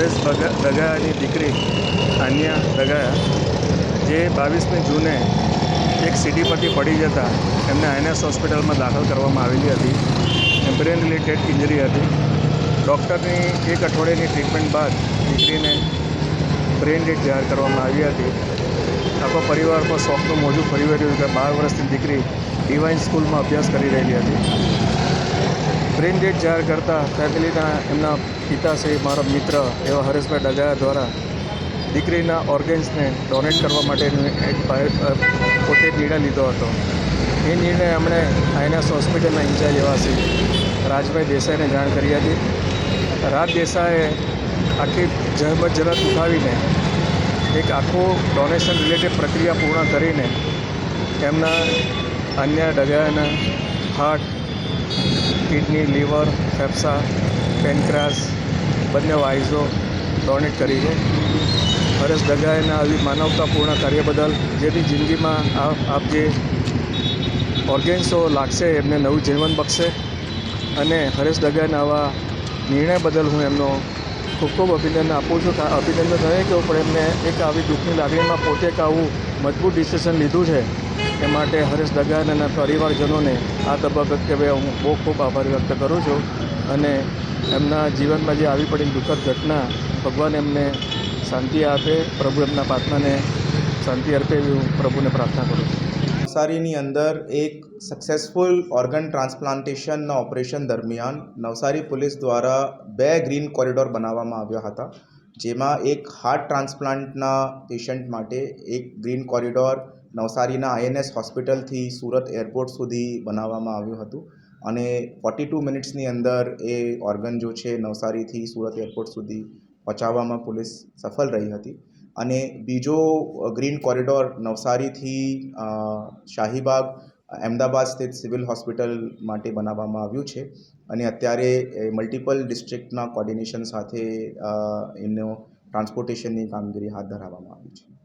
દગાની દીકરી આન્યા દગાયા જે બાવીસમી જૂને એક સીડી પરથી પડી જતા એમને આઈએનએસ હોસ્પિટલમાં દાખલ કરવામાં આવેલી હતી. એ બ્રેન રિલેટેડ ઇન્જરી હતી. ડૉક્ટરની એક અઠવાડિયાની ટ્રીટમેન્ટ બાદ દીકરીને બ્રેન ડેડ જાહેર કરવામાં આવી હતી. આખો પરિવાર પર શોખનું મોજું ફરી વળ્યું કે બાર વર્ષની દીકરી ડિવાઇન સ્કૂલમાં અભ્યાસ કરી રહેલી હતી. બ્રેન ડેડ જાહેર કરતા ફેમિલીના એમના પિતાશ્રી, મારો મિત્ર એવા હરેશભાઈ ડગાયા દ્વારા દીકરીના ઓર્ગન્સને ડોનેટ કરવા માટેનું એક પોતે નિર્ણય લીધો હતો. એ નિર્ણય એમણે આઈનસ હોસ્પિટલના ઇન્ચાર્જ એવા છે રાજભાઈ દેસાઈને જાણ કરી હતી. રાજ દેસાઈએ આખી જહેમત જરાત ઉઠાવીને એક આખું ડોનેશન રિલેટેડ પ્રક્રિયા પૂર્ણ કરીને એમના અન્ય ડગાયાના હાર્ટ કિડની, લીવર, ફેફસા, પેનક્રાસ, બંને વાઇઝો ડોનેટ કરી છે. હરેશ દગાએના આવી માનવતાપૂર્ણ કાર્ય બદલ જેની જિંદગીમાં આપ જે ઓર્ગેન્સો લાગશે, એમને નવું જીવન બગશે અને હરેશ દગાના આવા નિર્ણય બદલ હું એમનો ખૂબ ખૂબ અભિનંદન આપું છું. કા- અભિનંદન નહીં કહું, પણ એમને એક આવી દુઃખની લાગણીમાં પોતે એક આવું મજબૂત ડિસિઝન લીધું છે. એ માટે હરેશ અને પરિવારજનોને આ તબક્કે હું બહુ ખૂબ આભાર વ્યક્ત કરું છું અને એમના જીવનમાં જે આવી પડેલી દુઃખદ ઘટના, ભગવાન એમને શાંતિ આપે, પ્રભુ એમના પ્રાર્થનાને શાંતિ અર્પે એવી હું પ્રભુને પ્રાર્થના કરું છું. નવસારીની અંદર એક સક્સેસફુલ ઓર્ગન ટ્રાન્સપ્લાન્ટેશનના ઓપરેશન દરમિયાન નવસારી પોલીસ દ્વારા બે ગ્રીન કોરિડોર બનાવવામાં આવ્યા હતા, જેમાં એક હાર્ટ ટ્રાન્સપ્લાન્ટના પેશન્ટ માટે એક ગ્રીન કોરિડોર નવસારીના આઈએનએસ હોસ્પિટલથી સુરત એરપોર્ટ સુધી બનાવવામાં આવ્યું હતું અને ફોર્ટી ટુ મિનિટ્સની અંદર એ ઓર્ગન જો છે નવસારીથી સુરત એરપોર્ટ સુધી પહોંચાડવામાં પોલીસ સફળ રહી હતી અને બીજો ગ્રીન કોરિડોર નવસારીથી શાહીબાગ, અમદાવાદ સ્થિત સિવિલ હોસ્પિટલ માટે બનાવવામાં આવ્યું છે અને અત્યારે મલ્ટિપલ ડિસ્ટ્રિક્ટના કોર્ડિનેશન સાથે એમનો ટ્રાન્સપોર્ટેશનની કામગીરી હાથ ધરવામાં આવી છે.